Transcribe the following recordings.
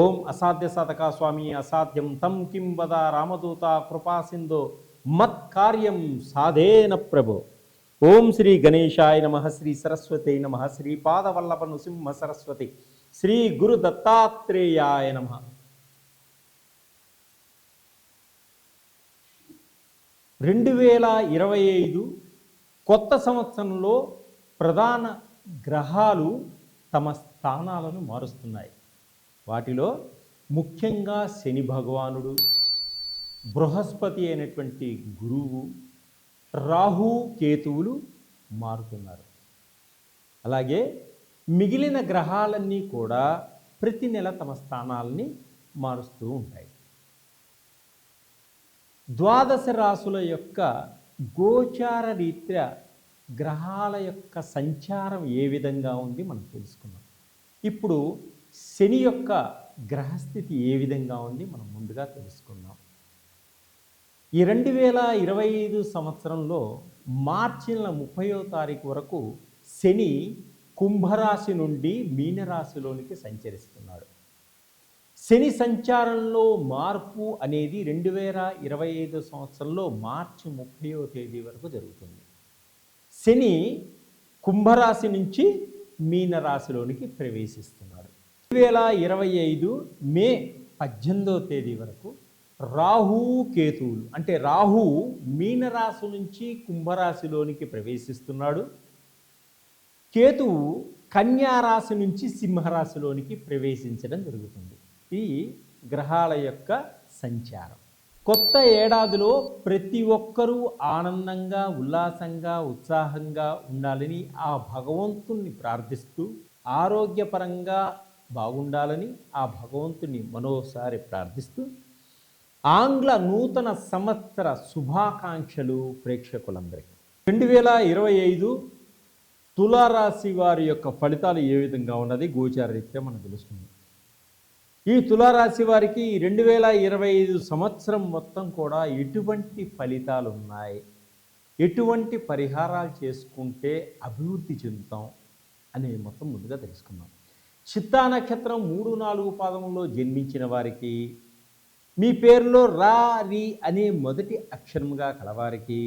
ఓం అసాధ్య సాధక స్వామి అసాధ్యం తం కిం వద రామదూత కృపా సింధో. మత్కార్యం సాధేన ప్రభు. ఓం శ్రీ గణేశాయ నమ శ్రీ సరస్వతి నమ శ్రీ పాదవల్లభ నృసింహ సరస్వతి శ్రీ గురు దత్తాత్రేయాయ నమ. రెండు వేల ఇరవై ఐదు కొత్త సంవత్సరంలో ప్రధాన గ్రహాలు తమ స్థానాలను మారుస్తున్నాయి. వాటిలో ముఖ్యంగా శని భగవానుడు బృహస్పతి అయినటువంటి గురువు రాహు కేతువులు మారుతున్నారు. అలాగే మిగిలిన గ్రహాలన్నీ కూడా ప్రతి నెల తమ స్థానాలని మారుస్తూ ఉంటాయి. ద్వాదశ రాసుల యొక్క గోచార రీత్యా గ్రహాల యొక్క సంచారం ఏ విధంగా ఉంది మనం తెలుసుకున్నాం ఇప్పుడు శని యొక్క గ్రహస్థితి ఏ విధంగా ఉంది మనం ముందుగా తెలుసుకుందాం. ఈ రెండు వేల ఇరవై ఐదు సంవత్సరంలో మార్చి నెల ముప్పయో తారీఖు వరకు శని కుంభరాశి నుండి మీనరాశిలోనికి సంచరిస్తున్నాడు. శని సంచారంలో మార్పు అనేది రెండు వేల ఇరవై ఐదు సంవత్సరంలో మార్చి ముప్పయో తేదీ వరకు జరుగుతుంది. శని కుంభరాశి నుంచి మీనరాశిలోనికి ప్రవేశిస్తుంది. రెండు వేల ఇరవై ఐదు మే పద్దెనిమిదో తేదీ వరకు రాహు కేతువులు అంటే రాహు మీనరాశి నుంచి కుంభరాశిలోనికి ప్రవేశిస్తున్నాడు. కేతువు కన్యారాశి నుంచి సింహరాశిలోనికి ప్రవేశించడం జరుగుతుంది. ఈ గ్రహాల యొక్క సంచారం. కొత్త ఏడాదిలో ప్రతి ఒక్కరూ ఆనందంగా ఉల్లాసంగా ఉత్సాహంగా ఉండాలని ఆ భగవంతుణ్ణి ప్రార్థిస్తూ ఆరోగ్యపరంగా బాగుండాలని ఆ భగవంతుని మరోసారి ప్రార్థిస్తూ ఆంగ్ల నూతన సంవత్సర శుభాకాంక్షలు ప్రేక్షకులందరికీ. రెండు వేల ఇరవై ఐదు తులారాశి వారి యొక్క ఫలితాలు ఏ విధంగా ఉన్నది? గోచార రీత్యా మనకు తెలుస్తుంది. ఈ తులారాశి వారికి రెండు వేల ఇరవై ఐదు సంవత్సరం మొత్తం కూడా ఎటువంటి ఫలితాలు ఉన్నాయి? ఎటువంటి పరిహారాలు చేసుకుంటే అభివృద్ధి చెందుతాం అనేది మొత్తం ముందుగా తెలుసుకుందాం. చిత్తా నక్షత్రం మూడు నాలుగు పాదములో జన్మించిన వారికి మీ పేరులో రా రి అనే మొదటి అక్షరముగా కలవారికి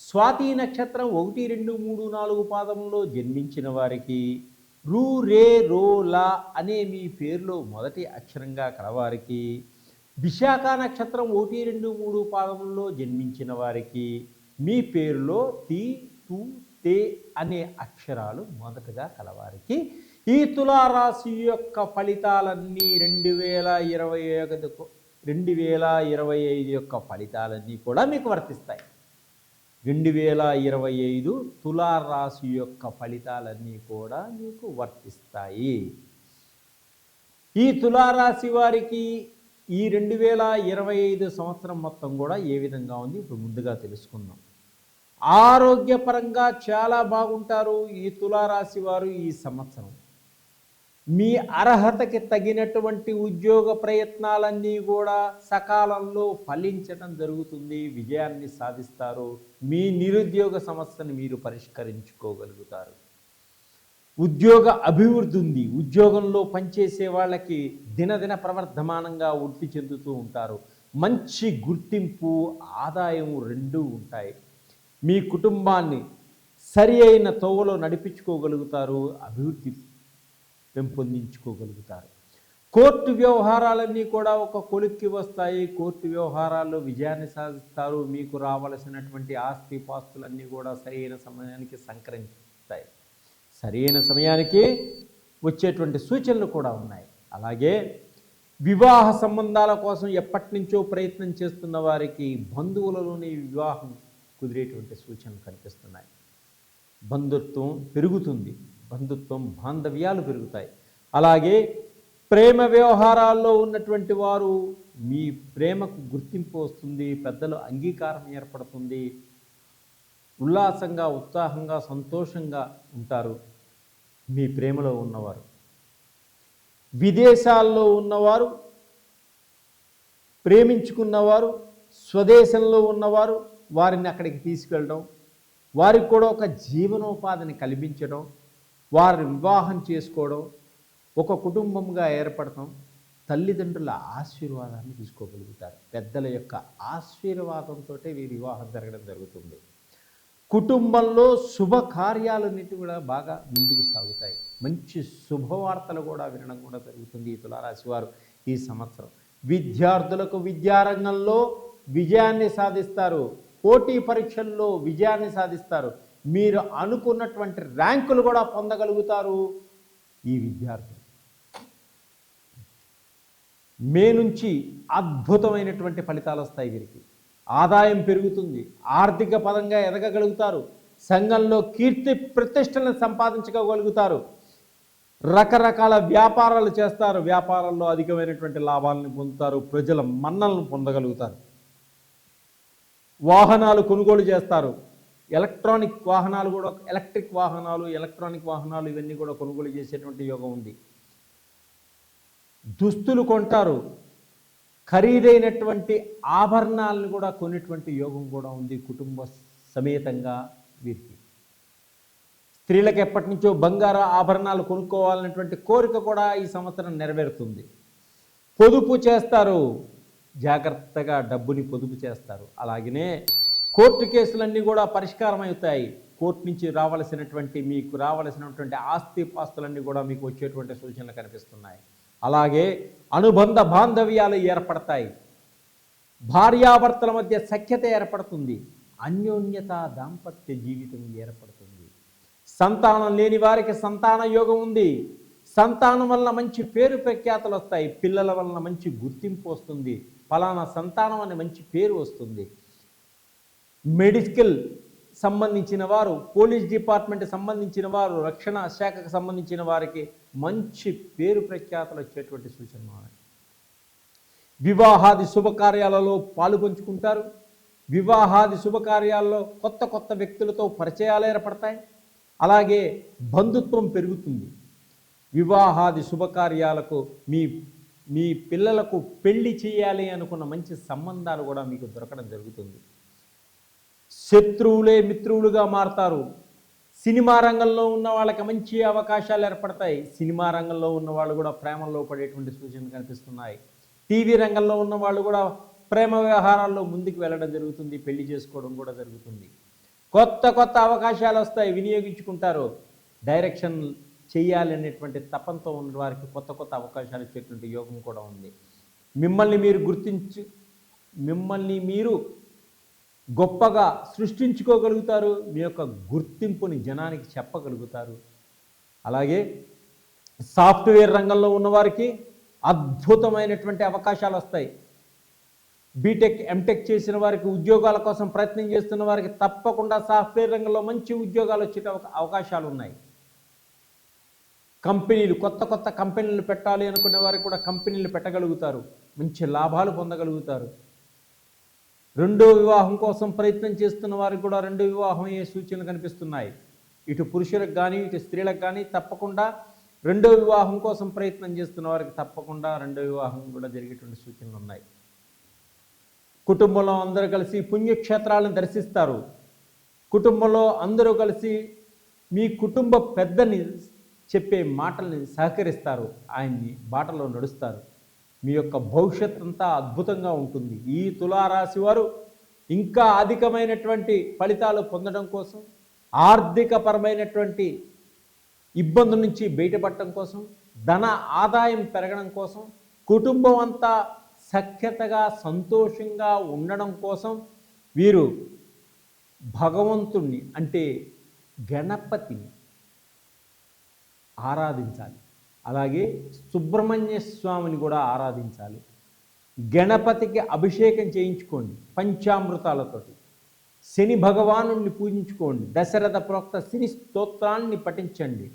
స్వాతి నక్షత్రం ఒకటి రెండు మూడు నాలుగు పాదంలో జన్మించిన వారికి రు రే రో లా అనే మీ పేరులో మొదటి అక్షరంగా కలవారికి విశాఖ నక్షత్రం ఒకటి రెండు మూడు పాదముల్లో జన్మించిన వారికి మీ పేరులో తి తు తే అనే అక్షరాలు మొదటగా కలవారికి ఈ తులారాశి యొక్క ఫలితాలన్నీ రెండు వేల ఇరవై ఒకటి రెండు వేల ఇరవై ఐదు యొక్క ఫలితాలన్నీ కూడా మీకు వర్తిస్తాయి. రెండు వేల ఇరవై ఐదు తులారాశి యొక్క ఫలితాలన్నీ కూడా మీకు వర్తిస్తాయి. ఈ తులారాశి వారికి ఈ రెండు వేల ఇరవై ఐదు సంవత్సరం మొత్తం కూడా ఏ విధంగా ఉంది? ఇప్పుడు ముందుగా తెలుసుకుందాం. ఆరోగ్యపరంగా చాలా బాగుంటారు ఈ తులారాశి వారు ఈ సంవత్సరం. మీ అర్హతకి తగినటువంటి ఉద్యోగ ప్రయత్నాలన్నీ కూడా సకాలంలో ఫలించడం జరుగుతుంది. విజయాన్ని సాధిస్తారు. మీ నిరుద్యోగ సమస్యను మీరు పరిష్కరించుకోగలుగుతారు. ఉద్యోగ అభివృద్ధి ఉంది. ఉద్యోగంలో పనిచేసే వాళ్ళకి దినదిన ప్రవర్ధమానంగా వృద్ధి చెందుతూ ఉంటారు. మంచి గుర్తింపు ఆదాయం రెండూ ఉంటాయి. మీ కుటుంబాన్ని సరి అయిన తోవలో నడిపించుకోగలుగుతారు. అభివృద్ధి పెంపొందించుకోగలుగుతారు. కోర్టు వ్యవహారాలన్నీ కూడా ఒక కొలిక్కి వస్తాయి. కోర్టు వ్యవహారాల్లో విజయాన్ని సాధిస్తారు. మీకు రావలసినటువంటి ఆస్తి పాస్తులన్నీ కూడా సరైన సమయానికి సంకరించుతాయి సరైన సమయానికి వచ్చేటువంటి సూచనలు కూడా ఉన్నాయి. అలాగే వివాహ సంబంధాల కోసం ఎప్పటి నుంచో ప్రయత్నం చేస్తున్న వారికి బంధువులలోని వివాహం కుదిరేటువంటి సూచనలు కనిపిస్తున్నాయి. బంధుత్వం పెరుగుతుంది. బంధుత్వం బాంధవ్యాలు పెరుగుతాయి. అలాగే ప్రేమ వ్యవహారాల్లో ఉన్నటువంటి వారు మీ ప్రేమకు గుర్తింపు వస్తుంది పెద్దలు అంగీకారం ఏర్పడుతుంది ఉల్లాసంగా ఉత్సాహంగా సంతోషంగా ఉంటారు మీ ప్రేమలో ఉన్నవారు. విదేశాల్లో ఉన్నవారు ప్రేమించుకున్నవారు స్వదేశంలో ఉన్నవారు వారిని అక్కడికి తీసుకెళ్ళడం వారికి కూడా ఒక జీవనోపాధిని కల్పించడం వారిని వివాహం చేసుకోవడం ఒక కుటుంబంగా ఏర్పడటం తల్లిదండ్రుల ఆశీర్వాదాన్ని తీసుకోగలుగుతారు. పెద్దల యొక్క ఆశీర్వాదంతో వీరి వివాహం జరగడం జరుగుతుంది. కుటుంబంలో శుభకార్యాలన్నిటి కూడా బాగా ముందుకు సాగుతాయి. మంచి శుభవార్తలు కూడా వినడం కూడా జరుగుతుంది ఈ తులారాశి వారు ఈ సంవత్సరం. విద్యార్థులకు విద్యారంగంలో విజయాన్ని సాధిస్తారు. పోటీ పరీక్షల్లో విజయాన్ని సాధిస్తారు. మీరు అనుకున్నటువంటి ర్యాంకులు కూడా పొందగలుగుతారు. ఈ విద్యార్థులు. మే నుంచి అద్భుతమైనటువంటి ఫలితాలు వస్తాయి వీరికి. ఆదాయం పెరుగుతుంది. ఆర్థిక పరంగా ఎదగగలుగుతారు. సంఘంలో కీర్తి ప్రతిష్టలను సంపాదించగలుగుతారు రకరకాల వ్యాపారాలు చేస్తారు. వ్యాపారాల్లో అధికమైనటువంటి లాభాలను పొందుతారు. ప్రజల మన్నలను పొందగలుగుతారు. వాహనాలు కొనుగోలు చేస్తారు. ఎలక్ట్రానిక్ వాహనాలు కూడా ఎలక్ట్రిక్ వాహనాలు ఎలక్ట్రానిక్ వాహనాలు ఇవన్నీ కూడా కొనుగోలు చేసేటువంటి యోగం ఉంది. దుస్తులు కొంటారు. ఖరీదైనటువంటి ఆభరణాలను కూడా కొనేటువంటి యోగం కూడా ఉంది కుటుంబ సమేతంగా వీరికి. స్త్రీలకు ఎప్పటి నుంచో బంగారు ఆభరణాలు కొనుక్కోవాలనేటువంటి కోరిక కూడా ఈ సంవత్సరం నెరవేరుతుంది. పొదుపు చేస్తారు. జాగ్రత్తగా డబ్బుని పొదుపు చేస్తారు. అలాగనే కోర్టు కేసులన్నీ కూడా పరిష్కారం అవుతాయి కోర్టు నుంచి రావలసినటువంటి మీకు రావలసినటువంటి ఆస్తి పాస్తులన్నీ కూడా మీకు వచ్చేటువంటి సూచనలు కనిపిస్తున్నాయి. అలాగే అనుబంధ బాంధవ్యాలు ఏర్పడతాయి. భార్యాభర్తల మధ్య సఖ్యత ఏర్పడుతుంది. అన్యోన్యత దాంపత్య జీవితం ఏర్పడుతుంది. సంతానం లేని వారికి సంతాన యోగం ఉంది. సంతానం వల్ల మంచి పేరు ప్రఖ్యాతలు వస్తాయి. పిల్లల వలన మంచి గుర్తింపు వస్తుంది. ఫలానా సంతానం అనే మంచి పేరు వస్తుంది. మెడికల్ సంబంధించిన వారు పోలీస్ డిపార్ట్మెంట్ సంబంధించిన వారు రక్షణ శాఖకు సంబంధించిన వారికి మంచి పేరు ప్రఖ్యాతలు వచ్చేటువంటి సూచనలు వివాహాది శుభకార్యాలలో పాలుపంచుకుంటారు. వివాహాది శుభకార్యాల్లో కొత్త కొత్త వ్యక్తులతో పరిచయాలు ఏర్పడతాయి. అలాగే బంధుత్వం పెరుగుతుంది. వివాహాది శుభకార్యాలకు మీ మీ పిల్లలకు పెళ్ళి చేయాలి అనుకున్న మంచి సంబంధాలు కూడా మీకు దొరకడం జరుగుతుంది. శత్రువులే మిత్రువులుగా మారతారు. సినిమా రంగంలో ఉన్న వాళ్ళకి మంచి అవకాశాలు ఏర్పడతాయి. సినిమా రంగంలో ఉన్న వాళ్ళు కూడా ప్రేమలో పడేటువంటి సూచనలు కనిపిస్తున్నాయి. టీవీ రంగంలో ఉన్న వాళ్ళు కూడా ప్రేమ వ్యవహారాల్లో ముందుకు వెళ్ళడం జరుగుతుంది. పెళ్ళి చేసుకోవడం కూడా జరుగుతుంది. కొత్త కొత్త అవకాశాలు వస్తాయి. వినియోగించుకుంటారు. డైరెక్షన్ చేయాలనేటువంటి తపంతో ఉన్న వారికి కొత్త కొత్త అవకాశాలు ఇచ్చేటువంటి యోగం కూడా ఉంది. మిమ్మల్ని మీరు గుర్తించు మిమ్మల్ని మీరు గొప్పగా సృష్టించుకోగలుగుతారు మీ యొక్క గుర్తింపుని జనానికి చెప్పగలుగుతారు. అలాగే సాఫ్ట్వేర్ రంగంలో ఉన్నవారికి అద్భుతమైనటువంటి అవకాశాలు వస్తాయి. బీటెక్ ఎంటెక్ చేసిన వారికి ఉద్యోగాల కోసం ప్రయత్నం చేస్తున్న వారికి తప్పకుండా సాఫ్ట్వేర్ రంగంలో మంచి ఉద్యోగాలు వచ్చే అవకాశాలు ఉన్నాయి. కంపెనీలు కొత్త కొత్త కంపెనీలు పెట్టాలి అనుకునే వారికి కూడా కంపెనీలు పెట్టగలుగుతారు. మంచి లాభాలు పొందగలుగుతారు. రెండో వివాహం కోసం ప్రయత్నం చేస్తున్న వారికి కూడా రెండో వివాహం అయ్యే సూచనలు కనిపిస్తున్నాయి. ఇటు పురుషులకు కానీ ఇటు స్త్రీలకు కానీ తప్పకుండా రెండో వివాహం కోసం ప్రయత్నం చేస్తున్న వారికి తప్పకుండా రెండో వివాహం కూడా జరిగేటువంటి సూచనలు ఉన్నాయి. కుటుంబంలో అందరూ కలిసి పుణ్యక్షేత్రాలను దర్శిస్తారు. కుటుంబంలో అందరూ కలిసి మీ కుటుంబ పెద్దని చెప్పే మాటల్ని సహకరిస్తారు. ఆయన్ని బాటలో నడుస్తారు. మీ యొక్క భవిష్యత్ అంతా అద్భుతంగా ఉంటుంది. ఈ తులారాశి వారు ఇంకా అధికమైనటువంటి ఫలితాలు పొందడం కోసం ఆర్థికపరమైనటువంటి ఇబ్బందుల నుంచి బయటపడటం కోసం ధన ఆదాయం పెరగడం కోసం కుటుంబం అంతా సఖ్యతగా సంతోషంగా ఉండడం కోసం వీరు భగవంతుణ్ణి అంటే గణపతిని ఆరాధించాలి. అలాగే సుబ్రహ్మణ్య స్వామిని కూడా ఆరాధించాలి. గణపతికి అభిషేకం చేయించుకోండి పంచామృతాలతోటి. శని భగవానుణ్ణి పూజించుకోండి. దశరథ ప్రోక్త శని స్తోత్రాన్ని పఠించండి.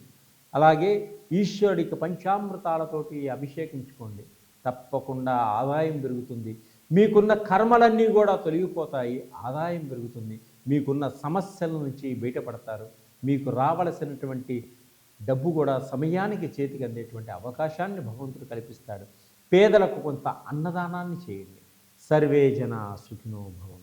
అలాగే ఈశ్వరుడికి పంచామృతాలతోటి అభిషేకించుకోండి. తప్పకుండా ఆదాయం పెరుగుతుంది. మీకున్న కర్మలన్నీ కూడా తొలగిపోతాయి. ఆదాయం పెరుగుతుంది. మీకున్న సమస్యల నుంచి బయటపడతారు. మీకు రావలసినటువంటి డబ్బు కూడా సమయానికి చేతికి అందేటువంటి అవకాశాన్ని భగవంతుడు కల్పిస్తాడు. పేదలకు కొంత అన్నదానాన్ని చేయండి. సర్వే జన సుఖినో భవం